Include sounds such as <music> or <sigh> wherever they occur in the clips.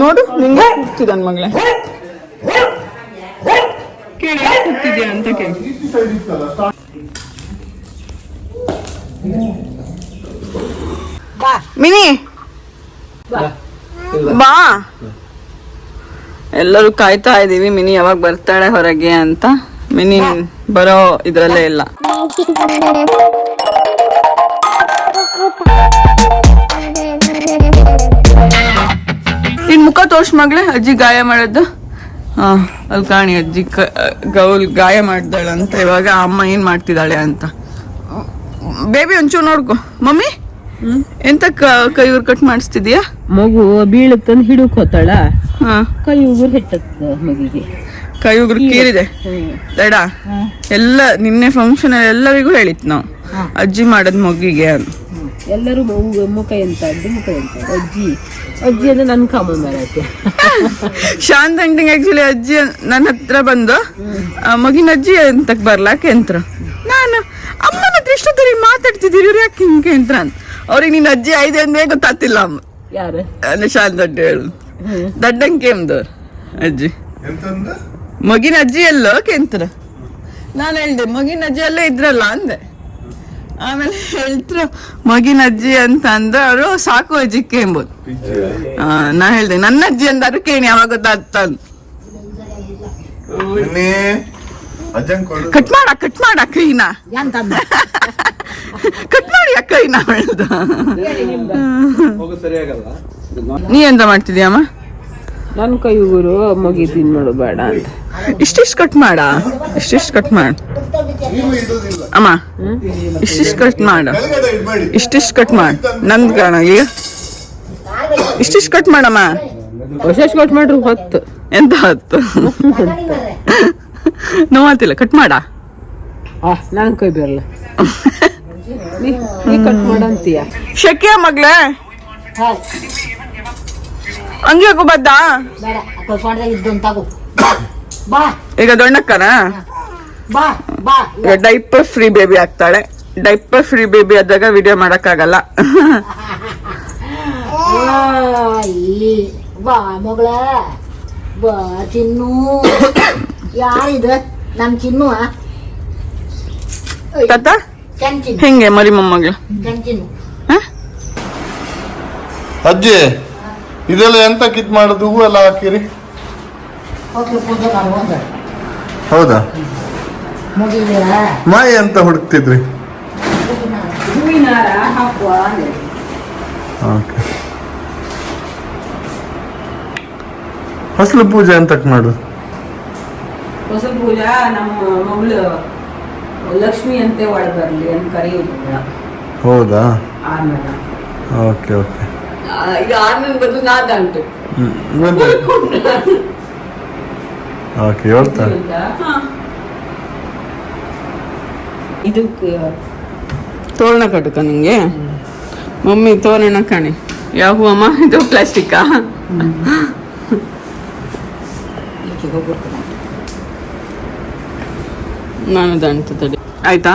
ನೋಡು ನಿಂಗೆ ಹುಟ್ಟಿದ ಮಗಳೇ. ಕೇಳಿ ಯಾಕೆ ಕೂಗ್ತಿದ್ಯಾ ಅಂತ ಕೇಳಿ. ಮಿನಿ ಬಾ. ಎಲ್ಲರೂ ಕಾಯ್ತಾ ಇದೀವಿ ಮಿನಿ ಯಾವಾಗ ಬರ್ತಾಳೆ ಹೊರಗೆ ಅಂತ. ಮಿನಿ ಬರೋ ಇದ್ರಲ್ಲೇ ಇಲ್ಲ. ನಿನ್ ಮುಖ ತೋರ್ಸ್ ಮಗ್ಳೆ ಅಜ್ಜಿ ಗಾಯ ಮಾಡದ್ದು ಹಾ ಅಲ್ಲಿ ಕಾಣಿ ಅಜ್ಜಿ ಗೌಲ್ ಗಾಯ ಮಾಡ್ದಾಳ ಅಂತ. ಇವಾಗ ಅಮ್ಮ ಏನ್ ಮಾಡ್ತಿದ್ದಾಳೆ ಅಂತ. ಬೇಬಿ ಒಂಚೂರು ನೋಡ್ಕೊ. ಮಮ್ಮಿ ಎಂತ ಕ- ಉರ್ ಕಟ್ ಮಾಡಿಸ್ತಿದ್ಯಾ? ಮಗು ಬೀಳತ್ತಂದ್ ಹಿಡುಕೋತಾಳ. ಕೈ ಉಗುರು ಹೆಟ್ಟ ಮಗಿಗೆ. ಕೈ ಉಗುರು ಕೀರಿದೆ. ತಡ. ಎಲ್ಲ ನಿನ್ನೆ ಫಂಕ್ಷನ್ ಎಲ್ಲರಿಗೂ ಹೇಳಿತ್ ನಾವು. ಅಜ್ಜಿ ಮಾಡದ್ ಮಗಿಗೆ ಅಂತ. ಎಲ್ಲರೂ ಮುಖ ಎಂತ ಮುಖ ಎಂತ? ಅಜ್ಜಿ. ಅಜ್ಜಿ ಅಂದ್ರೆ ನನ್ ಕಾಮ ಮಾರತ್ತೆ ಶಾಂತ ಅಂಟಿಂಗ್ ಆಕ್ಚುಲಿ ಅಜ್ಜಿ ನನ್ನ ಹತ್ರ ಬಂದು ಮಗಿನ ಅಜ್ಜಿ ಅಂತ ಬರ್ಲಾಕೆ ಅಂತ ನಾನು ಅಮ್ಮನ ಹತ್ರ ಇಷ್ಟೊತ್ತರಿಗೆ ಮಾತಾಡ್ತಿದ್ದೀರಿ ಇವ್ರು ಯಾಕೆ ಹಿಂಗೆ ಅಂತ? ಅವ್ರಿಗೆ ನಿನ್ನ ಅಜ್ಜಿ ಐದು ಅಂದ್ರೆ ಗೊತ್ತಾಗ್ತಿಲ್ಲ ಅಮ್ಮ. ಯಾರು? ಅಂದ್ರೆ ಶಾಂತ್ ಅಂಟಿ ಹೇಳು. ಹ್ಮ್. ದಡ್ಡಂಗೆ ಕೇಮ್ದವ್ರು ಅಜ್ಜಿ. ಎಂತಂದ? ಮಗಿನ ಅಜ್ಜಿ ಎಲ್ಲೋ ಕೇಂತರ? ನಾನು ಹೇಳ್ದೆ ಮಗಿನ ಅಜ್ಜಿ ಅಲ್ಲೇ ಇದ್ರಲ್ಲ ಅಂದೆ. ಆಮೇಲೆ ಹೇಳ್ತರು ಮಗಿನ ಅಜ್ಜಿ ಅಂತ ಅಂದ್ರೆ ಅವರು ಸಾಕು ಅಜ್ಜಿಕ್ಕೆ ಎಂಬುದು. ಆ, ನಾ ಹೇಳ್ದೆ ನನ್ನ ಅಜ್ಜಿ ಅಂದಾರು ಕೇಣಿ ಯಾವಾಗ ಗೊತ್ತಾಗ್ತ? ಕಟ್ ಮಾಡ ಕಟ್ ಮಾಡ ಕೈನ. <laughs> ಕಟ್ ಮಾಡಿ ಅಕ್ಕೈನ ಕೈನ ಹೇಳ್ದ ನೀ ಎಂತ ಮಾಡ್ತಿದ್ಯಾಮ ನನ್ನ ಕೈ ಉಗುರು ಮಗಿ ತಿನ್ ಮಾಡು ಬೇಡ ಅಂತ. ಇಷ್ಟಿಷ್ಟು ಕಟ್ ಮಾಡ ಇಷ್ಟಿಷ್ಟು ಕಟ್ ಮಾಡ. ಅಮ್ಮ ಇಷ್ಟಿಷ್ಟು ಕಟ್ ಮಾಡ. ಇಷ್ಟಿಷ್ಟು ಕಟ್ ಮಾಡು. ನಂದು ಕಾಣ ಈಗ. ಇಷ್ಟಿಷ್ಟು ಕಟ್ ಮಾಡಮ್ಮ. ಹೊಸಷ್ಟು ಕಟ್ ಮಾಡ್ರಿ ಹೊತ್ತು. ಎಂತ ಹತ್ತು? ನೋವಾತಿಲ್ಲ ಕಟ್ ಮಾಡ. ನನ್ ಕೈ ಬರಲ್ಲ ಕಟ್ ಮಾಡಂತೀಯ? ಶಕ್ಯ ಮಗ್ಲೇ ಹಂಗೆ ಹೋಗು ಬದ್ದ? ಈಗ ದೊಣ್ಣಕ್ಕನ? ಡೈಪರ್ ಫ್ರೀ ಬೇಬಿ ಆಗ್ತಾಳೆ. ಡೈಪರ್ ಫ್ರೀ ಬೇಬಿ ಆದಾಗ ವಿಡಿಯೋ ಮಾಡಕ್ಕಾಗಲ್ಲ. ಬಾ ಮಗಳ. ಬಾ ಚಿನ್ನು. ಯಾರಿದು ನಮ್ ಚಿನ್ನು ತಾತ? ಹೆಂಗೆ ಮರಿ ಮೊಮ್ಮಗಳು? ಅಜ್ಜಿ ಇದೆಲ್ಲ ಎಂತ ಕಿತ್ ಮಾಡುದು? ಹೂ ಎಲ್ಲ ಹಾಕಿರಿ ಹೌದಾ? ಮಾಯಿ ಅಂತ ಹುಡುಕ್ತಿದ್ರಿ? ಫಸಲು ಪೂಜೆ ಅಂತ ಮಾಡು? ಹೊಸ ಪೂಜಾ ನಮ್ಮ ಮಗಳು ಲಕ್ಷ್ಮಿ ಅಂತೆ ಒಳ ಬರ್ಲಿ ಅಂತ ಕರೆಯೋದಿಲ್ಲ ಹೌದಾ? ಆಮೇಲೆ ಓಕೆ ಓಕೆ. ಈಗ ಆನಂದ್ ಬದಲು ನಾದಂಟು ಓಕೆ ಹೇಳ್ತಾರೆ ಇದಕ್ಕೆ ತೋರಣ ಕಟ್ಟುಕ ನಿಮಗೆ ಮಮ್ಮಿ ತೋರಣ ಕಾಣಿ. ಯಾವ ಹೂವಮ್ಮ ಇದು ಪ್ಲಾಸ್ಟಿಕ್ಕಾ ನಾನು ದಂಟ ತಡಿ. ಆಯ್ತಾ?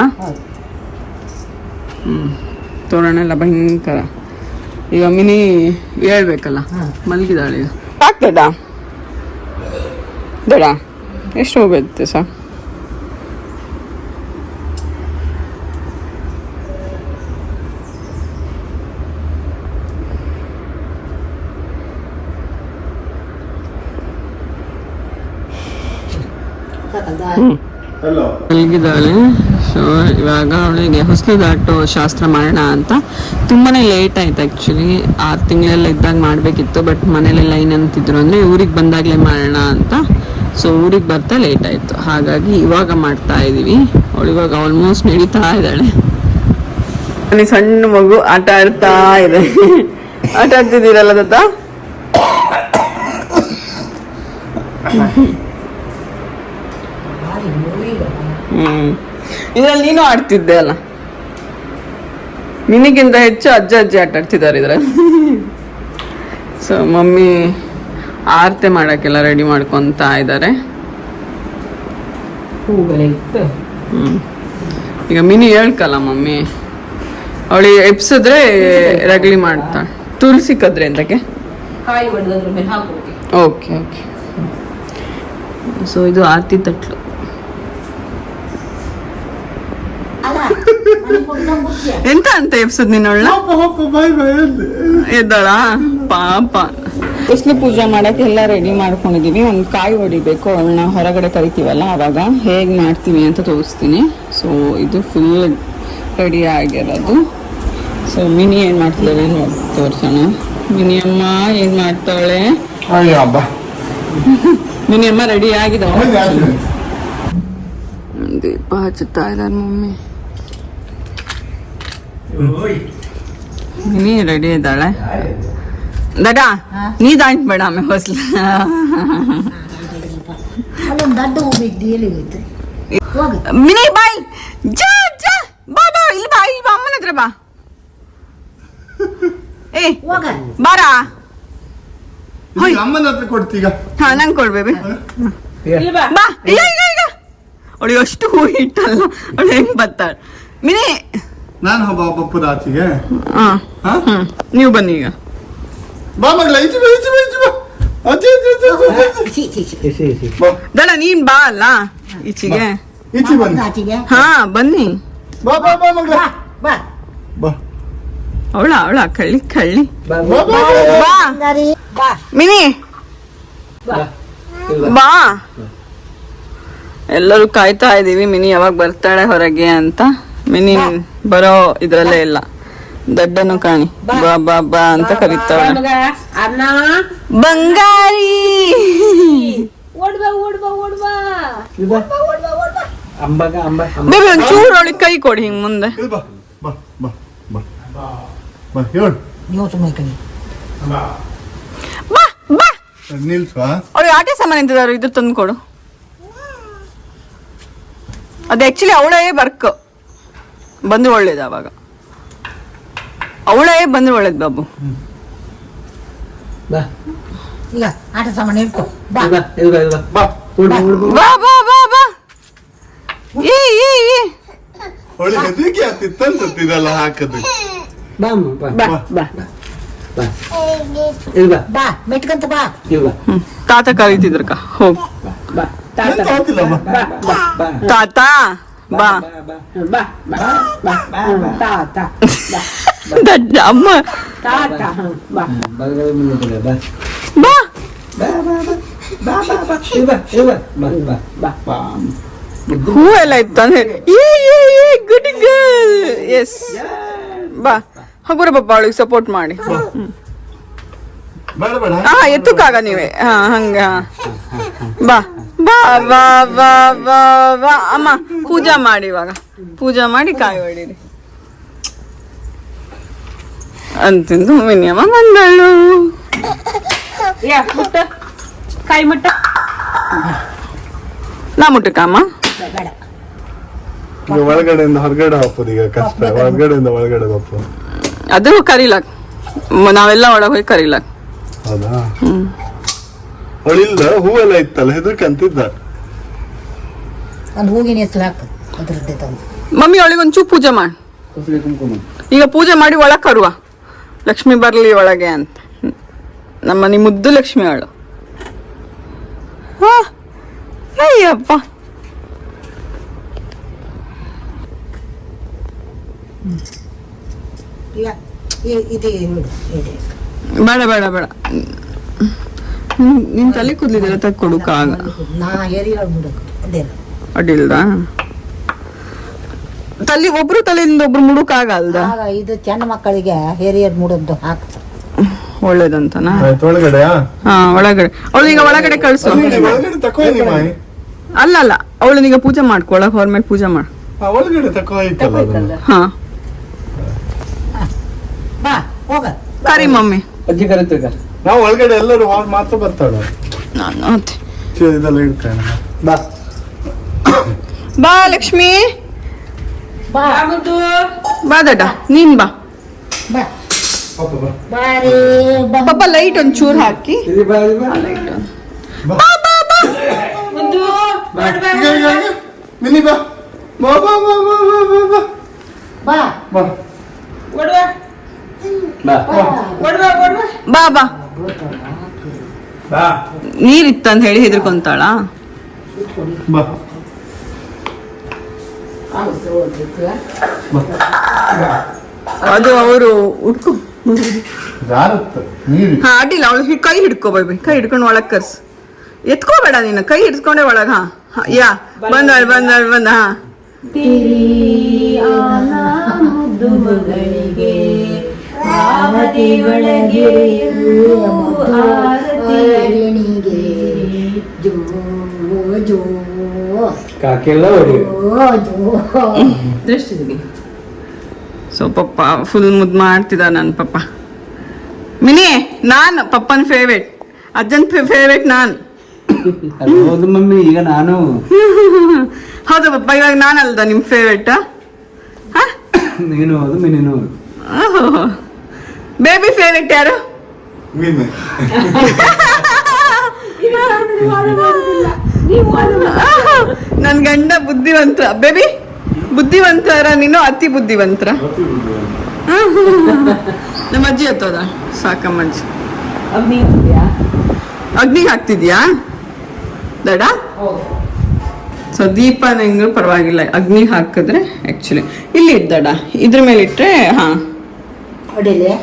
ಹ್ಞೂ ತೋರಣ ಎಲ್ಲ ಭಯಂಕರ. ಈಗ ಮಿನಿ ಹೇಳ್ಬೇಕಲ್ಲ? ಮಲಗಿದಾಳೆ ಈಗ. ಆಗ್ತದ? ಬೇಡ ಎಷ್ಟು ಹೋಗುತ್ತೆ ಸಾ ಮಲಗಿದ್ದಾಳೆ ಸೊ ಇವಾಗ ಅವಳಿಗೆ ಹೊಸಲು ದಾಟು ಶಾಸ್ತ್ರ ಮಾಡೋಣ ಅಂತ. ತುಂಬಾ ಲೇಟ್ ಆಯ್ತು ಆ್ಯಕ್ಚುಲಿ ಆರು ತಿಂಗಳೆಲ್ಲ ಇದ್ದಾಗ ಮಾಡಬೇಕಿತ್ತು ಬಟ್ ಮನೇಲಿ ಲೈನ್ ಅಂತಿದ್ರು ಅಂದರೆ ಊರಿಗೆ ಬಂದಾಗಲೇ ಮಾಡೋಣ ಅಂತ. ಸೊ ಊರಿಗೆ ಬರ್ತಾ ಲೇಟ್ ಆಯಿತು. ಹಾಗಾಗಿ ಇವಾಗ ಮಾಡ್ತಾ ಇದ್ದೀವಿ ಅವಳು ಇವಾಗ ಆಲ್ಮೋಸ್ಟ್ ನಡೀತಾ ಇದ್ದಾಳೆ. ಸಣ್ಣ ಮಗು ಆಟ ಆಡ್ತಾ ಇದೆ. ಆಟ ಆಡ್ತಿದ್ದೀರಲ್ಲ ದತ್ತ ಹ್ಮ್ ಇದ್ರಲ್ಲಿ ನೀನು ಆಡ್ತಿದ್ದೆ ಅಲ್ಲ? ನಿನಗಿಂತ ಹೆಚ್ಚು ಅಜ್ಜ ಅಜ್ಜಿ ಆಟ ಆಡ್ತಿದ್ದಾರೆ ಇದ್ರಲ್ಲಿ. ಸೊ ಮಮ್ಮಿ ಆರತಿ ಮಾಡಕ್ಕೆಲ್ಲ ರೆಡಿ ಮಾಡ್ಕೊಂತ ಇದ್ದಾರೆ. ಹ್ಞೂ ಈಗ ಮಿನಿ ಹೇಳ್ಕಲ್ಲ ಮಮ್ಮಿ ಅವಳಿಗೆ ಎಪ್ಸಿದ್ರೆ ರಗಳಿ ಮಾಡ್ತಾಳೆ ತುಳಸಿ ಕದ್ರೆ ಅಂತಕ್ಕೆ ಓಕೆ ಓಕೆ ಸೊ ಇದು ಆರತಿ ತಟ್ಲು ಅಲ್ಲ ಮನೆ ಕೊಡ್ದಂಗ್ ಬರ್ತೀಯ? ಎಂತ ಅಂತ ಎಬ್ಸದ್ ನಿನ್ನೊಳ್ಳ? ಎದ್ದಾಳ? ಪಾಪ. ಹೊಸ್ಲು ಪೂಜೆ ಮಾಡಕ್ಕೆ ಎಲ್ಲ ರೆಡಿ ಮಾಡ್ಕೊಂಡಿದೀವಿ. ಒಂದು ಕಾಯಿ ಹೊಡಿಬೇಕು ಅವಳನ್ನ ಹೊರಗಡೆ ಕರಿತೀವಲ್ಲ ಅವಾಗ. ಹೇಗೆ ಮಾಡ್ತೀವಿ ಅಂತ ತೋರಿಸ್ತೀನಿ. ಸೊ ಇದು ಫುಲ್ ರೆಡಿ ಆಗಿರೋದು. ಸೊ ಮಿನಿ ಏನು ಮಾಡ್ತಿದ್ದಾಳೆ ನೋಡಿ ತೋರ್ಸೋಣ. ಮಿನಿ ಅಮ್ಮ ಏನು ಮಾಡ್ತಾಳೆ? ಮಿನಿ ಅಮ್ಮ ರೆಡಿ ಆಗಿದ್ದಾವೆ. ದೀಪ ಹಚ್ಚುತ್ತಾ ಇದ್ದಾರೆ ಮಮ್ಮಿ. ಮಿನಿ ರೆಡಿ ಇದ್ದಾಳೆ ದಡ ನೀ ದಾಂಟ್ ಬೇಡ ಆಮೇಲೆ ಹೊಸ್ಲ ಅಲ್ಲೊಂದ್ ದೊಡ್ಡ ಹೂ ಬಿದ್ದು ಎಲ್ಲಿ ಹೋಯ್ತು ಹೋಗು ಮಿನಿ ಬಾಯ್ ಜಾ ಜಾ ಬಾ ಬಾ ಇಲ್ಲಿ ಬಾ ಇಲ್ಲಿ ಬಾ ಅಮ್ಮನ ಹತ್ರ ಬಾ ಏ ಹೋಗ ಬಾರ ಈಗ ಅಮ್ಮನ ಹತ್ರ ಕೊಡ್ತೀಗ ಹಾ ನಂಗೆ ಕೊಡ್ಬೇಬಿ ಇಲ್ಲಿ ಬಾ ಬಾ ಈಗ ಈಗ ಈಗ ಅವಳಿಗೆ ಅಷ್ಟು ಹೂ ಇಟ್ಟಲ್ಲ ಅವಳು ಹೆಂಗ್ ಬರ್ತಾಳೆ ಮಿನಿ ನಾನು ಹಬ್ಬ ಪಪ್ಪದ ಆಚೆಗೆ. ಹಾ. ಹಾ? ಹ್ಮ್. ನೀವು ಬನ್ನಿ ಈಗ. ಬಾ ಮಗಳ ಈಚೆ ಬಾ ಈಚೆ ಬಾ ಈಚೆ ಬಾ. ಸಿ ಸಿ ಸಿ ಬಾ. ನೀನ್ ಬಾ ಅಲ್ಲ ಈಚೆಗೆ. ಈಚೆ ಬನ್ನಿ. ಹಾ ಬನ್ನಿ. ಬಾ ಬಾ ಬಾ ಮಗಳ ಬಾ ಬಾ. ಅವಳ ಅವಳ ಕಳ್ಳಿ ಕಳ್ಳಿ. ಬಾ ಬಾ ಬಾ. ಬಾ ಬಾ. ಮಿನಿ. ಬಾ. ಎಲ್ಲರೂ ಕಾಯ್ತಾ ಇದೀವಿ ಮಿನಿ ಯಾವಾಗ ಬರ್ತಾಳೆ ಹೊರಗೆ ಅಂತ. ಮಿನಿ ಬರೋ ಇದ್ರಲ್ಲೇ ಇಲ್ಲ. ದಡ್ಡನು ಕಾಣಿ. ಬಾ. ಬಾ ಬಾ ಅಂತ ಕರೀತಾವಳೆ. ಬಂಗಾರಿ! ಒಂಚೂರು ಕೈ ಕೊಡಿ ಹಿಂಗ್ ಮುಂದೆ. ಅವ್ರಿಗೆ ಆಟೆ ಸಾಮಾನು ಇದ್ದಾರೆ ಇದ್ರ ತಂದು ಕೊಡು ಅದು ಆಕ್ಚುಲಿ ಅವಳೇ ಬರ್ಕು ಬಂದು ಒಳ್ಳೇದು ಅವಾಗ. ಅವಳೇ ಬಂದ್ರೆ ಒಳ್ಳೇದು ಬಾಬು. ಈಗ ಆಟ ಸಾಮಾನು ಇಟ್ಕೊ ಬಾ. ಇಲ್ವಾ? ಇಲ್ವಾ? ಇಲ್ವಾ? ಬಾ. ಬಾ. ಬಾ ಬಾ ಬಾ ಈ ಈ ಈ. ಒಳ್ಳೆ ಹೆದರಿಕೆ ಆಗ್ತಿತ್ತು ಅನ್ಸುತ್ತೆ ಇದೆಲ್ಲ ಹಾಕದು. ಬಾ. ಬಾ ಬಾ. ಬಾ. ಬಾ. ಇಲ್ವಾ? ಬಾ ಮೆಟ್ಕಂತ ಬಾ. ತಾತ ಕರೀತಿದ್ರಕ್ಕ ಹೋಗ್. ಬಾ. बा बा बा बा ता ता दड्डम ता ता बा बगल में निकल बा बा बा बा बा बा बा इवा इवा बा बा बा बा Who I like done it? Yeah, yeah, yeah, good girl. Yes. ಬಾ ಹೋಗ್ಬರ ಪಾಪ ಅವಳಿಗೆ ಸಪೋರ್ಟ್ ಮಾಡಿ ಹಾ ಎತ್ತುಕಾಗ ನೀವೇ ಹಾ ಹಂಗ ಬಾ ಬಾ ಬಾ ಬಾ ಬಾ ಬಾ ಅಮ್ಮ ಪೂಜಾ ಮಾಡಿ ಇವಾಗ ಪೂಜಾ ಮಾಡಿ ಕಾಯಿ ಹೊಡೀರಿ ಅಂತಿಂದು ಮಿನಿಯಮ್ಮ ಬಂದಳು ಏ ಮುಟ್ಟ ಕಾಯಿ ಮುಟ್ಟ ನಾ ಮುಟ್ಟಕ್ಕಮ್ಮ ಬೇಡ ಈಗ ಒಳಗಡೆಯಿಂದ ಹೊರಗಡೆ ಹಾಕೋದು ಈಗ ಕಷ್ಟ ಹೊರಗಡೆಯಿಂದ ಒಳಗಡೆ ಬಪ್ಪು ಅದು ಕರೀಲಕ್ ಮ- ನಾವೆಲ್ಲ ಒಳಗೆ ಹೋಗಿ ಕರೀಲಕ್ ಹೌದಾ ಹ್ಮ್ ಅವಳಿಲ್ಲ ಹೂವೆಲ್ಲ ಇತ್ತಲ್ಲ ಹೆದರ್ಕ ಅಂತಿದ್ದ. ಒಂದು ಹೂವಿನ ಹೆಸರು ಹಾಕು ಮಮ್ಮಿ ಅವಳಿಗೆ ಒಂಚೂರು ಪೂಜೆ ಮಾಡಿ. ಕುಂಕುಮ. ಈಗ ಪೂಜೆ ಮಾಡಿ ಒಳಗೆ ಕರುವ. ಲಕ್ಷ್ಮಿ ಬರಲಿ ಒಳಗೆ ಅಂತ. ನಮ್ಮ ಮನೆ ಮುದ್ದು ಲಕ್ಷ್ಮಿ ಅವಳು. ಹಾ ಅಯ್ಯಪ್ಪ. ಈಗ ಈ- ಇದು ಇದೆ. ಬೇಡ ಬೇಡ ಬೇಡ. ನಿನ್ ತಲೆ ಕೂದಲಿದೆಲ್ಲ ತಕ್ಕೊಡುಕ ಅಡ್ಡಿಲ್ದಾ? ತಲೆ ಒಬ್ರು ತಲೆಯಿಂದ ಒಬ್ರು ಮುಡುಕ ಆಗಲ್ದ ಇದು ಚೆನ್ನ ಮಕ್ಕಳಿಗೆ ಹೇರಿಯರ್ ಮುಡದ್ದು ಹಾಕ. ಒಳ್ಳೇದಂತನಾ? ಒಳಗಡೆ ಹಾ ಒಳಗಡೆ. ಈಗ ಒಳಗಡೆ ಕಳ್ಸು. ಅಲ್ಲ ಅಲ್ಲ. ಅವಳನ್ನೀಗ ಪೂಜೆ ಮಾಡ್ಕೊಳಕ್ ಹೊರಮೇಲೆ ಪೂಜೆ ಮಾಡು. ಒಳಗಡೆ ಹಾ. ಬಾ ಹೋಗ. ಸರಿ ಮಮ್ಮಿ. ಅಜ್ಜಿ ಕರೆತಿದ್ದಾರೆ ನಾವು ಒಳಗಡೆ ಎಲ್ಲರೂ ಅವ್ರು ಮಾತ್ರ ಬರ್ತಾಳೆ. ನಾನು ಅತ್ತೆ. ಚೀಲ ಇದೆಲ್ಲ ಇಡ್ತಾಳೆ ಬಾ. ಬಾ ಲಕ್ಷ್ಮಿ. ಬಾ. ಬಾ ಮುದ್ದು. ಬಾ ದಡ್ಡ ನೀನ್ ಬಾ. ಬಾ. ಪಾಪ ಬಾ. ಲೈಟ್ ಹಾಕಿ. ಈಗ ಈಗ ಈಗ. ಮಿನಿ ಬಾ. ಬಾ ಬಾ ಬಾ. ಬಾ. ಬಾ. ಬಾ. ಬಾ ಬಾ ಬಾ ಬಾ ಬಾ. ನೀರಿತ್ತಂತ ಹೇಳಿ ಹೆದರ್ಕೊಂತಾಳ? ಬಾ. ಅದು ಅವರು ಉಟ್ಕೊ ಹಾ ಅಡ್ಡಿಲ್ಲ ಅವಳು ಕೈ ಹಿಡ್ಕೊ ಬೇಬಿ ಕೈ ಹಿಡ್ಕೊಂಡು ಒಳಗ್ ಕರ್ಸ್. ಎತ್ಕೋಬೇಡ ನೀನು ಕೈ ಹಿಡ್ಕೊಂಡೆ ಒಳಗ ಹಾ. ಹಾ, ಯಾ ಬಂದಾಳ್ ಬಂದಾಳ್ ಬಂದ ಹಾ. ಆರತಿಗೆ ಜೋ ಜೋ ಕಾಕೆಲ್ಲ ಸೊ ಪಪ್ಪ ಫುಲ್ ಮುದ್ದು ಮಾಡ್ತಿದ್ದ ನನ್ನ ಪಪ್ಪ. ಮಿನಿ ನಾನು ಪಪ್ಪನ ಫೇವ್ರೇಟ್ ಅಜ್ಜನ್ ಫೇವ್ರೇಟ್ ನಾನ್. ಹೌದು ಮಮ್ಮಿ ಈಗ ನಾನು. ಹೌದು ಪಪ್ಪ ಇವಾಗ ನಾನಲ್ದ ನಿಮ್ ಫೇವ್ರೇಟ್ ನೀನು ಹೌದು ಮಿನಿನು ಹೌದು. ಬೇಬಿ ಫೇವ್ರೇಟ್ ಯಾರು ನನ್ ಗಂಡ ಬುದ್ಧಿವಂತ ಬೇಬಿ ಬುದ್ಧಿವಂತರ ನೀನು ಅತಿ ಬುದ್ಧಿವಂತರ. ನಮ್ಮ ಅಜ್ಜಿ ಹತ್ತೋದ ಸಾಕಮ್ಮ ಅಜ್ಜಿ. ಅಗ್ನಿ ಇದೆಯಾ ಅಗ್ನಿಗೆ ಹಾಕ್ತಿದ್ಯಾ? ದಡ? ಸೊ ದೀಪ ನಂಗೆ ಪರವಾಗಿಲ್ಲ. ಅಗ್ನಿಗೆ ಹಾಕಿದ್ರೆ ಆಕ್ಚುಲಿ ಇಲ್ಲಿ ಇದ್ದಡ ಇದ್ರ ಮೇಲೆ ಇಟ್ರೆ ಹಾ.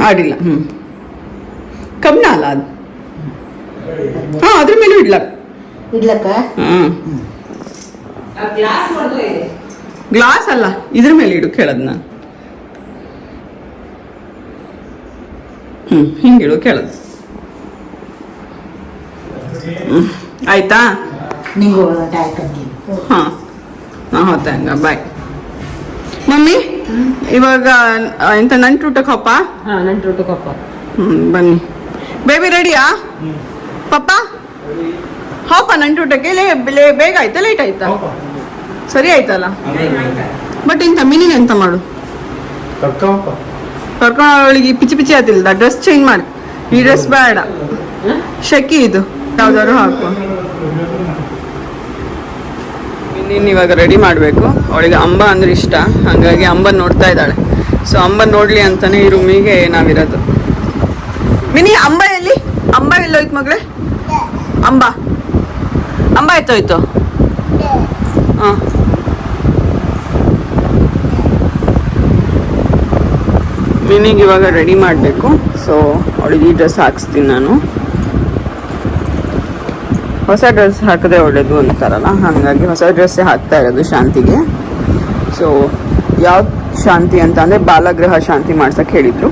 ಆಡಿಲ್ಲ ಹ್ಮ್. ಕಬ್ಣ ಅಲ್ಲ ಅದು. ಹಾಂ ಅದ್ರ ಮೇಲೆ ಇಡ್ಲಕ್ಕ. ಇಡ್ಲಕ್ಕ? ಹ್ಮ್. ಆ ಗ್ಲಾಸ್ ಹೊಡೆದು ಇದೆ. ಗ್ಲಾಸ್ ಅಲ್ಲ ಇದ್ರ ಮೇಲೆ ಇಡು ಕೇಳದ್ ನಾನು ಹ್ಮ್ ಹಿಂಗೆ ಇಡು ಹ್ಮ್ ಆಯ್ತಾ? ಹಾಂ ಹಾಂ ಕಂತೀನಿ ಹಾ ಹಾ ಹೋತ ಹಂಗ ಬಾಯ್ ಮಮ್ಮಿ? ಇವಾಗ ಎಂತ ನಂಟು ಊಟಕ್ಕೆ ಹೋಪ ಹಾ ನಂಟು ಊಟ ಕೊಪ್ಪ ಹ್ಮ್ ಬನ್ನಿ. ಬೇಬಿ ರೆಡಿಯಾ ಪಪ್ಪ? ಹೋಪ ನಂಟು ಊಟಕ್ಕೆ ಲೇ ಲೇ- ಬೇಗ ಆಯ್ತಾ? ಲೇಟ್ ಆಯ್ತಾ? ಸರಿ ಆಯ್ತಲ್ಲ? ಬಟ್ ಇಂತ ಮಿನಿನ ಎಂತ ಮಾಡು? ಕರ್ಕೊಂಡು ಅವಳಿಗೆ ಪಿಚಿ ಪಿಚಿ ಆತಿಲ್ಲ ಡ್ರೆಸ್ ಚೇಂಜ್ ಮಾಡಿ. ಈ ಡ್ರೆಸ್ ಬೇಡ. ಶಕಿ ಇದು. ಯಾವ್ದಾದ್ರು ಹಾಕು. ಇನ್ನಿನ್ನು ಇವಾಗ ರೆಡಿ ಮಾಡಬೇಕು. ಅವಳಿಗೆ ಅಂಬ ಅಂದ್ರೆ ಇಷ್ಟ. ಹಾಗಾಗಿ ಅಂಬ ನೋಡ್ತಾ ಇದ್ದಾಳೆ. ಸೊ ಅಂಬ ನೋಡ್ಲಿ ಅಂತಾನೆ ಈ ರೂಮಿಗೆ ನಾವಿರೋದು. ಮಿನಿ, ಅಂಬ ಎಲ್ಲಿ? ಅಂಬ ಎಲ್ಲೋಯ್ತು ಮಗಳೇ? ಅಂಬ. ಅಂಬ ಆಯ್ತೋಯ್ತು ಹಾಂ. ಮಿನಿಗೆ ಇವಾಗ ರೆಡಿ ಮಾಡಬೇಕು. ಸೊ ಅವಳಿಗೆ ಈ ಡ್ರೆಸ್ ಹಾಕ್ಸ್ತೀನಿ ನಾನು. ಹೊಸ ಡ್ರೆಸ್ ಹಾಕಿದ್ರೆ ಒಳ್ಳೇದು ಅಂತಾರಲ್ಲ? ಹಾಗಾಗಿ ಹೊಸ ಡ್ರೆಸ್ಸೇ ಹಾಕ್ತಾ ಇರೋದು ಶಾಂತಿಗೆ. ಸೊ ಯಾವ ಶಾಂತಿ ಅಂತ ಅಂದರೆ ಬಾಲಗೃಹ ಶಾಂತಿ ಮಾಡ್ಸಕ್ಕೆ ಹೇಳಿದ್ರು.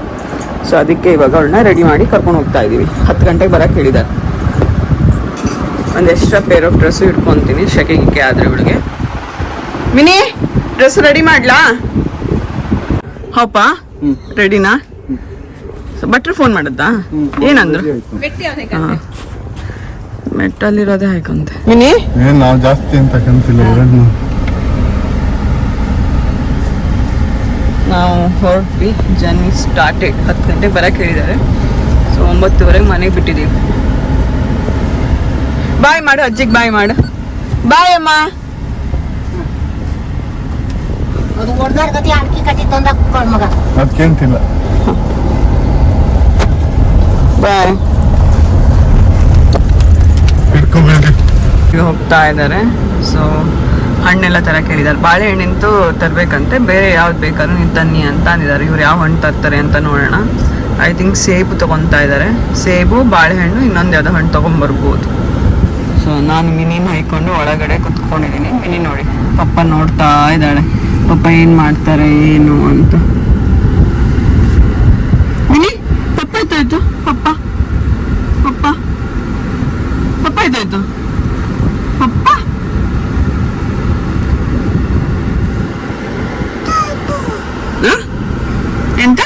ಸೊ ಅದಕ್ಕೆ ಇವಾಗ ಅವಳನ್ನ ರೆಡಿ ಮಾಡಿ ಕರ್ಕೊಂಡು ಹೋಗ್ತಾ ಇದ್ದೀವಿ ಹತ್ತು ಗಂಟೆಗೆ ಬರೋಕ್ಕೆ ಹೇಳಿದ್ದಾರೆ ಒಂದು ಎಕ್ಸ್ಟ್ರಾ ಪೇರ್ ಆಫ್ ಡ್ರೆಸ್ಸು ಇಟ್ಕೊತೀನಿ ಶೆಕೆ ಗಿಕೆ ಆದರೆ ಇವಳಿಗೆ. ಮಿನಿ ಡ್ರೆಸ್ ರೆಡಿ ಮಾಡ್ಲಾ? ಹೌಪ? ರೆಡಿನಾ ಭಟ್ರು ಫೋನ್ ಮಾಡದ್ದಾ? ಏನಂದ್ರು? ಹಾ. ಮೆಟ್ಟಲ್ಲಿರೋದೇ ಹಾಕಂತೆ. ಮಿನಿ ಏನ್ ನಾವು ಜಾಸ್ತಿ ಅಂತ ಕಂತಿಲ್ಲ ಎರಡು ನಾವು ಹೊರಟ್ವಿ. ಜರ್ನಿ ಸ್ಟಾರ್ಟೆಡ್ ಹತ್ತು ಗಂಟೆಗೆ ಬರಕ್ಕೆ ಹೇಳಿದ್ದಾರೆ. ಸೊ ಒಂಬತ್ತುವರೆಗೆ ಮನೆಗೆ ಬಿಟ್ಟಿದ್ದೀವಿ ಬಾಯ್ ಮಾಡು ಅಜ್ಜಿಗೆ ಬಾಯ್ ಮಾಡು. ಬಾಯ್ ಅಮ್ಮ. ಅದಕ್ಕೇಂತಿಲ್ಲ ಬಾಯ್. ಹೋಗ್ತಾ ಇದ್ದಾರೆ. ಸೊ ಹಣ್ಣೆಲ್ಲ ತರ ಕೇಳಿದ್ದಾರೆ ಬಾಳೆಹಣ್ಣಿಂತೂ ತರಬೇಕಂತೆ. ಬೇರೆ ಯಾವ್ದು ಬೇಕಾದ್ರೂ ನೀವು ತನ್ನಿ ಅಂತ ಅಂದಿದ್ದಾರೆ. ಇವ್ರು ಯಾವ ಹಣ್ಣು ತರ್ತಾರೆ ಅಂತ ನೋಡೋಣ. ಐ ಥಿಂಕ್ ಸೇಬು ತೊಗೊತಾ ಇದ್ದಾರೆ. ಸೇಬು, ಬಾಳೆಹಣ್ಣು, ಇನ್ನೊಂದು ಯಾವುದೋ ಹಣ್ಣು ತೊಗೊಂಬರ್ಬೋದು. ಸೊ ನಾನು ಮಿನಿನ ಹಾಯ್ಕೊಂಡು ಒಳಗಡೆ ಕುತ್ಕೊಂಡಿದ್ದೀನಿ. ಮಿನಿ ನೋಡಿ. ಪಪ್ಪ ನೋಡ್ತಾ ಇದ್ದಾಳೆ. ಪಪ್ಪ ಏನು ಮಾಡ್ತಾರೆ, ಏನು ಅಂತ. ಮಿನಿ, ಪಪ್ಪ ಪಪ್ಪ ಪಪ್ಪ ಆಯ್ತಾಯ್ತು ಪಪ್ಪ ಹ? ಎಂತ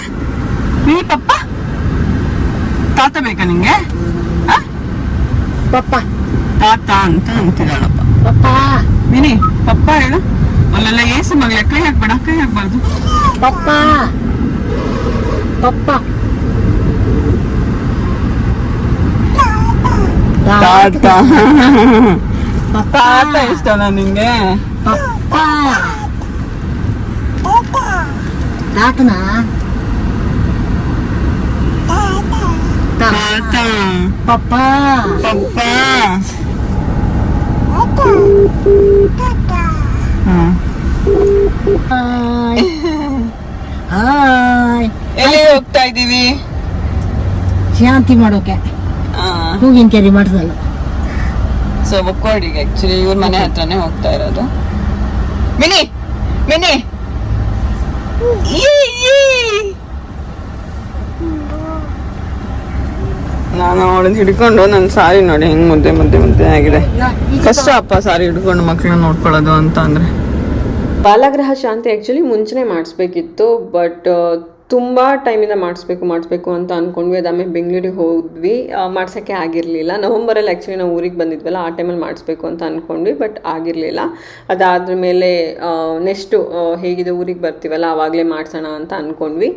ನೀ ಪಪ್ಪ ತಾತ ಬೇಕಾ ನಿಂಗೆ ಹ? ಪಪ್ಪ ತಾತ ಅಂತ ಅಂತಿದ್ದಾಳಪ್ಪ ಪಪ್ಪ ಮಿನಿ ಪಪ್ಪ ಹೇಳು ಅಲ್ಲೆಲ್ಲ ಏಸು ಮಗಳ ಕೈ ಹಾಕ್ಬೇಡ ಕೈ ಹಾಕ್ಬಾರ್ದು ಪಪ್ಪ ಪಪ್ಪ ತಾತ ತಾತ ಇಷ್ಟನಾ ನಿಂಗೆ ಪಪ್ಪ ತಾತನ ಪಪ್ಪ ಪಪ್ಪ ಹಾಯ್ ಹಾಯ್ ಎಲ್ಲಿ ಹೋಗ್ತಾ ಇದೀವಿ ಶಾಂತಿ ಮಾಡೋಕೆ. ಹೂವಿನ ಕೆರೆ ಮಾಡಿಸಲ್ಲ ಸೊ ಬೊಕ್ಕೋಡಿಗೆ ಆಕ್ಚುಲಿ ಇವ್ರ ಮನೆ ಹತ್ರನೇ ಹೋಗ್ತಾ ಇರೋದು. ಮಿನಿ ಮಿನಿ ಈ, ಈ. ನಾನು ಅವಳನ್ನ ಹಿಡ್ಕೊಂಡು ನನ್ನ ಸಾರಿ ನೋಡಿ, ಹೆಂಗ್ ಮುದ್ದೆ ಮುದ್ದೆ ಮುದ್ದೆ ಆಗಿದೆ. ಕಷ್ಟ ಅಪ್ಪ ಸಾರಿ ಹಿಡ್ಕೊಂಡು ಮಕ್ಕಳನ್ನ ನೋಡ್ಕೊಳ್ಳೋದು ಅಂತ ಅಂದ್ರೆ. ಬಾಲಗ್ರಹ ಶಾಂತಿ ಆಕ್ಚುಲಿ ಮುಂಚೆನೇ ಮಾಡಿಸ್ಬೇಕಿತ್ತು ಬಟ್ ತುಂಬ ಟೈಮಿಂದ ಮಾಡಿಸ್ಬೇಕು ಮಾಡಿಸ್ಬೇಕು ಅಂತ ಅಂದ್ಕೊಂಡ್ವಿ ಅದಾದ್ಮೇಲೆ ಬೆಂಗಳೂರಿಗೆ ಹೋದ್ವಿ. ಮಾಡ್ಸೋಕ್ಕೆ ಆಗಿರಲಿಲ್ಲ. ನವಂಬರಲ್ಲಿ ಆ್ಯಕ್ಚುಲಿ ನಾವು ಊರಿಗೆ ಬಂದಿದ್ವಲ್ಲ, ಆ ಟೈಮಲ್ಲಿ ಮಾಡಿಸ್ಬೇಕು ಅಂತ ಅಂದ್ಕೊಂಡ್ವಿ ಬಟ್ ಆಗಿರಲಿಲ್ಲ. ಅದಾದ್ರ ಮೇಲೆ ನೆಕ್ಸ್ಟು ಹೇಗಿದೆ ಊರಿಗೆ ಬರ್ತೀವಲ್ಲ ಆವಾಗಲೇ ಮಾಡಿಸೋಣ ಅಂತ ಅಂದ್ಕೊಂಡ್ವಿ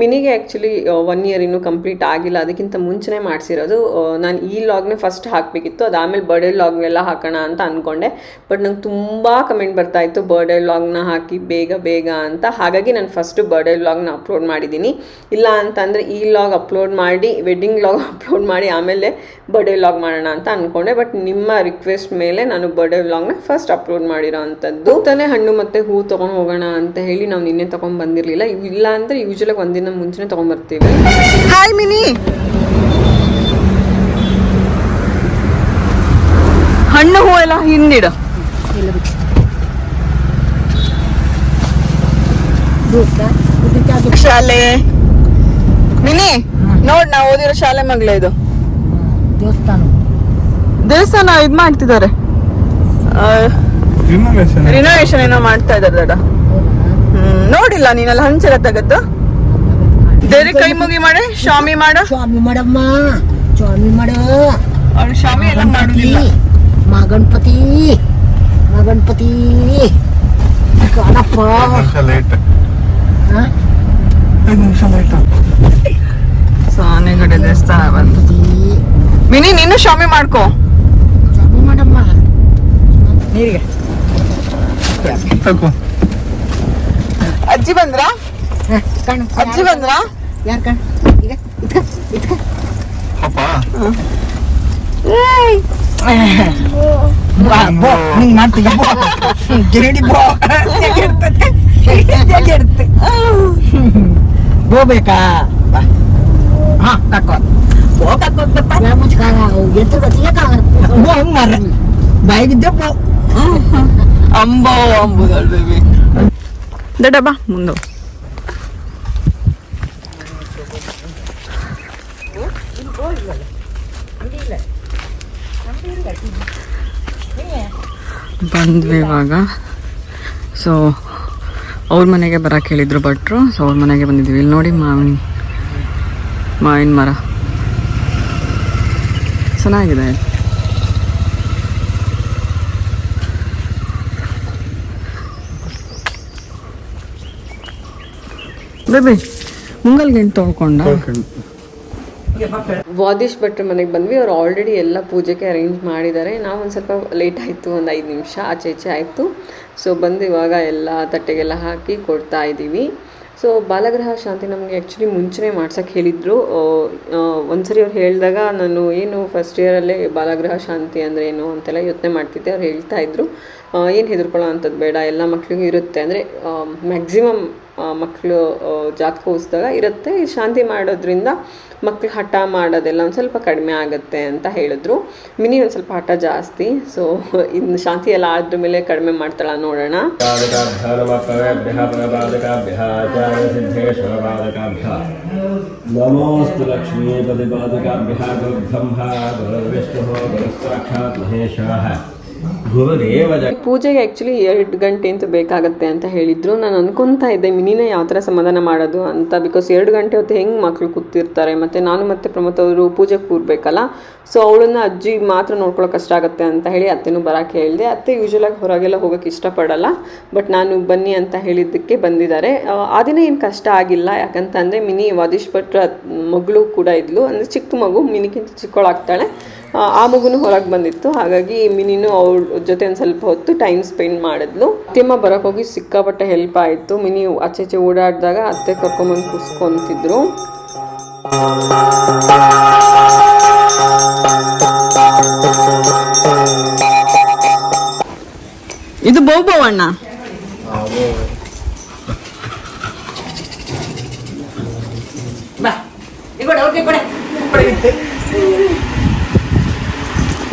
ಮಿನಿಗೆ ಆ್ಯಕ್ಚುಲಿ ಒನ್ ಇಯರ್ ಇನ್ನೂ ಕಂಪ್ಲೀಟ್ ಆಗಿಲ್ಲ. ಅದಕ್ಕಿಂತ ಮುಂಚೆನೇ ಮಾಡಿಸಿರೋದು. ನಾನು ಈ ಲಾಗ್ನೇ ಫಸ್ಟ್ ಹಾಕಬೇಕಿತ್ತು. ಅದಾದಮೇಲೆ ಬರ್ಡೇ ಲಾಗ್ನೆಲ್ಲ ಹಾಕೋಣ ಅಂತ ಅಂದ್ಕೊಂಡೆ ಬಟ್ ನಂಗೆ ತುಂಬ ಕಮೆಂಟ್ ಬರ್ತಾಯಿತ್ತು ಬರ್ಡೇ ಲಾಗ್ನ ಹಾಕಿ ಬೇಗ ಬೇಗ ಅಂತ. ಹಾಗಾಗಿ ನಾನು ಫಸ್ಟು ಬರ್ಡೇ ಲಾಗ್ನ ಅಪ್ಲೋಡ್ ಮಾಡಿದ್ದೀನಿ. ಇಲ್ಲ ಅಂತಂದರೆ ಈ ಲಾಗ್ ಅಪ್ಲೋಡ್ ಮಾಡಿ ವೆಡ್ಡಿಂಗ್ ಲಾಗ್ ಅಪ್ಲೋಡ್ ಮಾಡಿ ಆಮೇಲೆ ಬರ್ಡೇ ಲಾಗ್ ಮಾಡೋಣ ಅಂತ ಅಂದ್ಕೊಂಡೆ ಬಟ್ ನಿಮ್ಮ ರಿಕ್ವೆಸ್ಟ್ ಮೇಲೆ ನಾನು ಬರ್ಡೇ ವ್ಲಾಗ್ನ ಫಸ್ಟ್ ಅಪ್ಲೋಡ್ ಮಾಡಿರೋ ಅಂಥದ್ದು. ತಾನೇ ಹಣ್ಣು ಮತ್ತು ಹೂ ತೊಗೊಂಡು ಹೋಗೋಣ ಅಂತ ಹೇಳಿ ನಾವು ನಿನ್ನೆ ತೊಗೊಂಡು ಬಂದಿರಲಿಲ್ಲ. ಇಲ್ಲ ಅಂದರೆ ಯೂಶಲಾಗಿ ಒಂದಿನ ಮುಂಚೆನೇ ತೊಗೊಂಬರ್ತೀವಿ ಹಾಯ್ ಮಿನಿ ಹಣ್ಣು ಹೂ ಎಲ್ಲ ಹಿಂದಿಡು ಶಾಲೆ. ಮಿನಿ ನೋಡ್ ನಾವು ಓದಿರೋ ಶಾಲೆ ಮಗಳೇ ಇದು. ದೇವಸ್ಥಾನ. ದೇವಸ್ಥಾನ ಇದ್ ಮಾಡ್ತಿದ್ದಾರೆ. ರಿನೋವೇಶನ್ ರಿನೋವೇಷನ್ ಏನೋ ಮಾಡ್ತಾ ಇದಾರೆ ದಡ ಹ್ಮ್ ನೋಡಿಲ್ಲ ನೀನೆಲ್ಲ ಹಂಚರ ತಗದ್ದು ದೇವ್ರ ಕೈ ಮುಗಿ ಮಾಡಿ ಶಾಮಿ ಮಾಡ. ಸ್ವಾಮಿ ಮಾಡಮ್ಮ ಸ್ವಾಮಿ ಮಾಡ. ಅವ್ರು ಶಾಮಿ ಎಲ್ಲ ಮಾಡುದಿಲ್ಲ. ಮಾ ಗಣಪತಿ ಮಾ ಗಣಪತಿ ಕಾಣಪ್ಪ. ಲೇಟ್ ಹಾ? ಐದು ನಿಮಿಷ ಲೇಟ್ ಸೊ ಆನೆಗಡೆ ದೇವಸ್ಥಾನ ಬಂತು ಮಿನಿ ನೀನು ಶಾಮಿ ಮಾಡ್ಕೋ. ಸ್ವಾಮಿ ಮಾಡಮ್ಮ. ನೀರಿಗೆ. ತಗೋ ಅಜ್ಜಿ ಬಂದ್ರಾ? ಅಜ್ಜಿ ಬಂದ್ರಾ? ಯಾರ ಕಣ್? ಈಗ ಇದ್ಕ ಇದ್ಕ. ಪಾಪ ನೀನ್ ಮಾಡ್ತೀಯ ಗಿರಡಿ ಬೋ ಬೋಬೇಕಾ ಹಾ ಕಕ್ಕೋ ಬೋ ಕಕ್ಕೋದಪ್ಪ ಮುಚ್ಕಾಗ ಎತ್ತು ಗತಿಗೆ ಬೋ ಹಂಗ್ ಮಾರ್ರೆ ಬಾಯಿಗಿದ್ದೆ ಬೋ ಅಂಬೋ ಅಂಬುದಲ್ ಬೇಬಿ ದಡ ಬಾ ಮುಂದೆ ಬಂದ್ವಿ ಇವಾಗ ಸೊ ಅವ್ರ ಮನೆಗೆ ಬರಕ್ಕೆ ಹೇಳಿದ್ರು ಭಟ್ರು. ಸೊ ಅವ್ರ ಮನೆಗೆ ಬಂದಿದ್ವಿ. ಇಲ್ಲಿ ನೋಡಿ ಮಾವಿನ ಮಾವಿನ ಮರ. ಚೆನ್ನಾಗಿದೆ. ಬೇಬಿ, ಮುಂಗಲ್ಗೆ ಏನು ತೊಳ್ಕೊಂಡ. ವಾದಿಶ್ ಭಟ್ರ ಮನೆಗೆ ಬಂದ್ವಿ, ಅವ್ರು ಆಲ್ರೆಡಿ ಎಲ್ಲ ಪೂಜೆಗೆ ಅರೇಂಜ್ ಮಾಡಿದ್ದಾರೆ ನಾವು ಒಂದು ಸ್ವಲ್ಪ ಲೇಟ್ ಆಯಿತು, ಒಂದು ಐದು ನಿಮಿಷ ಆಚೆ ಈಚೆ ಆಯಿತು. ಸೊ ಬಂದು ಇವಾಗ ಎಲ್ಲ ತಟ್ಟೆಗೆಲ್ಲ ಹಾಕಿ ಕೊಡ್ತಾ ಇದ್ದೀವಿ. ಸೊ ಬಾಲಗ್ರಹ ಶಾಂತಿ ನಮಗೆ ಆ್ಯಕ್ಚುಲಿ ಮುಂಚೆನೇ ಮಾಡ್ಸೋಕ್ಕೆ ಹೇಳಿದರು. ಒಂದ್ಸರಿ ಅವ್ರು ಹೇಳಿದಾಗ ನಾನು ಏನು ಫಸ್ಟ್ ಇಯರಲ್ಲೇ ಬಾಲಗ್ರಹ ಶಾಂತಿ ಅಂದರೆ ಏನು ಅಂತೆಲ್ಲ ಯೋಚನೆ ಮಾಡ್ತಿದ್ದೆ. ಅವ್ರು ಹೇಳ್ತಾ ಇದ್ರು. ಏನು ಹೆದರ್ಕೊಳ್ಳೋ ಅಂಥದ್ದು ಬೇಡ, ಎಲ್ಲ ಮಕ್ಕಳಿಗೂ ಇರುತ್ತೆ. ಅಂದರೆ ಮ್ಯಾಕ್ಸಿಮಮ್ ಮಕ್ಕಳು ಜಾತ್ಕ ಉತ್ಸವ ಇರುತ್ತೆ. ಶಾಂತಿ ಮಾಡೋದ್ರಿಂದ ಮಕ್ಕಳು ಹಠ ಮಾಡೋದೆಲ್ಲ ಒಂದು ಸ್ವಲ್ಪ ಕಡಿಮೆ ಆಗುತ್ತೆ ಅಂತ ಹೇಳಿದ್ರು. ಮಿನಿ ಒಂದು ಸ್ವಲ್ಪ ಹಠ ಜಾಸ್ತಿ. ಸೊ ಇನ್ನು ಶಾಂತಿ ಎಲ್ಲ ಆದ್ರ ಮೇಲೆ ಕಡಿಮೆ ಮಾಡ್ತಾಳ ನೋಡೋಣ. ನಮೋಸ್ತು ಪೂಜೆಗೆ ಆ್ಯಕ್ಚುಲಿ ಎರಡು ಗಂಟೆ ಅಂತ ಬೇಕಾಗತ್ತೆ ಅಂತ ಹೇಳಿದ್ರು. ನಾನು ಅನ್ಕೊತಾ ಇದ್ದೆ ಮಿನಿನ ಯಾವ ತರ ಸಮಾಧಾನ ಮಾಡೋದು ಅಂತ ಬಿಕಾಸ್ ಎರಡು ಗಂಟೆ ಹೊತ್ತು ಹೆಂಗೆ ಮಕ್ಕಳು ಕೂತಿರ್ತಾರೆ ಮತ್ತೆ ನಾನು ಮತ್ತೆ ಪ್ರಮೋದ್ ಅವರು ಪೂಜೆ ಕೂರ್ಬೇಕಲ್ಲ ಸೊ ಅವಳನ್ನ ಅಜ್ಜಿ ಮಾತ್ರ ನೋಡ್ಕೊಳಕ್ ಕಷ್ಟ ಆಗುತ್ತೆ ಅಂತ ಹೇಳಿ ಅತ್ತೆನೂ ಬರೋಕ್ಕೆ ಹೇಳಿದೆ. ಅತ್ತೆ ಯೂಶಲಾಗಿ ಹೊರಗೆಲ್ಲ ಹೋಗೋಕ್ಕೆ ಇಷ್ಟಪಡಲ್ಲ ಬಟ್ ನಾನು ಬನ್ನಿ ಅಂತ ಹೇಳಿದ್ದಕ್ಕೆ ಬಂದಿದ್ದಾರೆ. ಆ, ದಿನ ಏನು ಕಷ್ಟ ಆಗಿಲ್ಲ ಯಾಕಂತಂದ್ರೆ ಮಿನಿ ವಾದಿಶ್ ಭಟ್ರ ಮಗಳು ಕೂಡ ಇದ್ಲು. ಅಂದ್ರೆ ಚಿಕ್ಕ ಮಗು ಮಿನಿಗಿಂತ ಚಿಕ್ಕವಳಾಗ್ತಾಳೆ ಆ ಮಗುನು ಹೊರಗೆ ಬಂದಿತ್ತು. ಹಾಗಾಗಿ ಮಿನಿನು ಅವಳ ಜೊತೆ ಒಂದು ಸ್ವಲ್ಪ ಹೊತ್ತು ಟೈಮ್ ಸ್ಪೆಂಡ್ ಮಾಡಿದ್ಲು. ಅತ್ತೆಮ್ಮ ಹೋಗಿ ಸಿಕ್ಕಾಪಟ್ಟೆ ಹೆಲ್ಪ್ ಆಯಿತು. ಮಿನಿ ಆಚೆ ಆಚೆ ಓಡಾಡಿದಾಗ ಅತ್ತೆ ಕರ್ಕೊಂಬಂದು ಕುಸ್ಕೊತಿದ್ರು. ಇದು ಬೋಬವಣ್ಣ ಬಾ.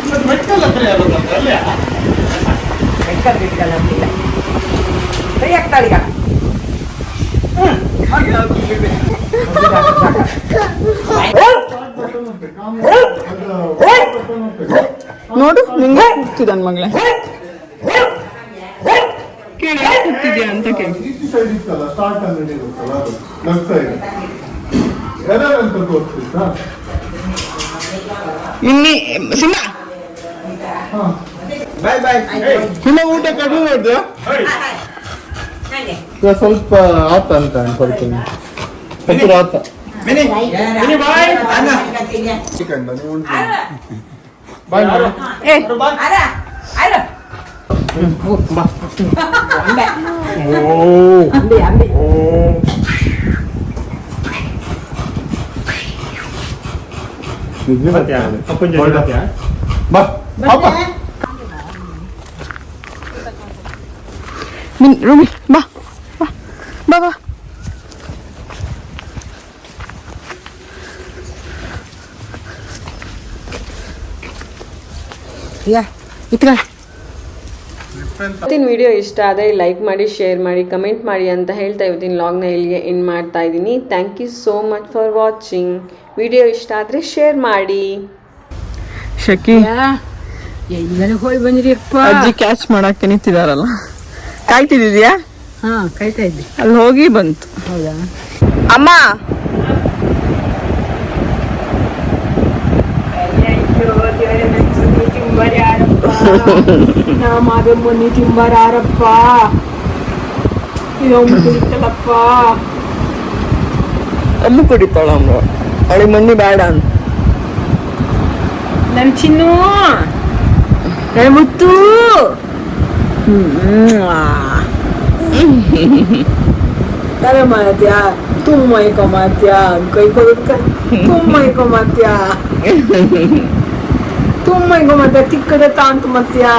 ಬಾ ಇಗೊಡೆ ಅವ್ರಿಗೆ ಕೊಡೆ ಬೆಕ್ಕಲ್ ಬಿಟ್ಕಲ್ಲ ಅಂತಿಲ್ಲ ಕೈ ಹಾಕ್ತಾಳೆ ಈಗ ನೋಡು ನಿಂಗೆ ಕೂಗ್ತಿದ್ದಾನ ಮಗಳೇ. ಕೇಳಿ ಯಾಕೆ ಕೂಗ್ತಿದ್ಯಾ ಅಂತ ಕೇಳಿ. ಈಚೆ ಸೈಡ್ ಇತ್ತಲ್ಲ ಸ್ಟಾರ್ಟ್ ಅಲ್ಲಿ ಇಲ್ಲಿ ಸಿಂಹ? ಬಾಯ್ ಬಾಯ್ ಸಿನಿಮಾ ಊಟ ಕಡಿಮೆ ಮಾಡಿದ್ಯಾ ಸ್ವಲ್ಪ ಆತ ಅಂತ ಸ್ವಲ್ಪ ಹತ್ತಿರ ಆತ. ಬಾ. ಮಿನ್ ರೂಮಿ ಬಾ ಬಾ ಬಾ ಬಾ. ಇವತ್ತಿನ ವಿಡಿಯೋ ಇಷ್ಟ ಆದರೆ ಲೈಕ್ ಮಾಡಿ ಶೇರ್ ಮಾಡಿ ಕಮೆಂಟ್ ಮಾಡಿ ಅಂತ ಹೇಳ್ತಾ ಇವತ್ತಿನ ಲಾಗ್ನ ಇಲ್ಲಿಗೆ ಎಂಡ್ ಮಾಡ್ತಾ ಇದ್ದೀನಿ. Thank you so much for watching video ಇಷ್ಟ ಆದರೆ ಶೇರ್ ಮಾಡಿ. ಶಕಿ. ಎಲ್ಲರೂ ಹೋಗಿ ಬಂದ್ರಿ ಅಪ್ಪ? ಅಜ್ಜಿ ಕ್ಯಾಚ್ ಮಾಡಕ್ಕೆ ನಿಂತಿದಾರಲ್ಲ. ಕಾಯ್ತಿದ್ಯಾ ಹಾ ಕಾಯ್ತಾ ಇದ್ದೆ ಅಲ್ಲಿ ಹೋಗಿ ಬಂತು. ಹೌದಾ? ಅಮ್ಮ! ನಾ ಮಾದಮ್ಮನಿ ತಿಂಬಾರಪ್ಪ ಇದೊಂದು ಕುಳಿತಲಪ್ಪ ಅಮ್ಮ ಕುಡಿತಾಳ ಅಮ್ಮ ಅವಳಿಗೆ ಮಣ್ಣಿ ಬೇಡ ಅಂತ. ನನ್ ಚಿನ್ನು! ನನ್ ಮುತ್ತು ತಲೆ ಮಾಡ್ತೀಯಾ ತುಂಬ ಇಕೊ ಮಾಡ್ತೀಯಾ ಕೈ ಕೊಡಕ ತುಂಬ ಇಕೊ ಮಾಡ್ತೀಯಾ ತುಂಬ ಇಕೊ ಮಾಡ್ತೀಯಾ ತಿಕ್ಕದ ತಾಂತು ಮಾಡ್ತೀಯಾ